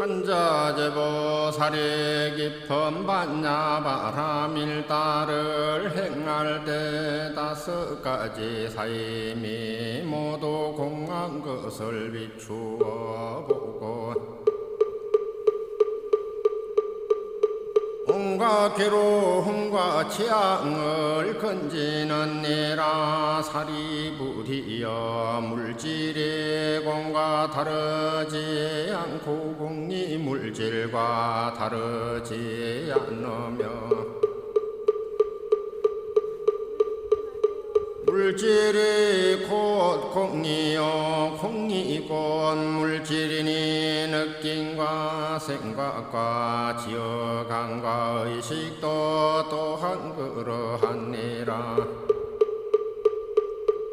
한자제보 사례 깊은 반야 바람일다를 행할 때 다섯 가지 사임이 모두 공한 것을 비추어 보고 온갖 괴로움과 취향을 건지는 니라 살이 부디어 공과 다르지 않고 공이 물질과 다르지 않으며 물질이 곧 공이요 공이 곧 물질이니 느낌과 생각과 지어감과 의식도 또한 그러하니라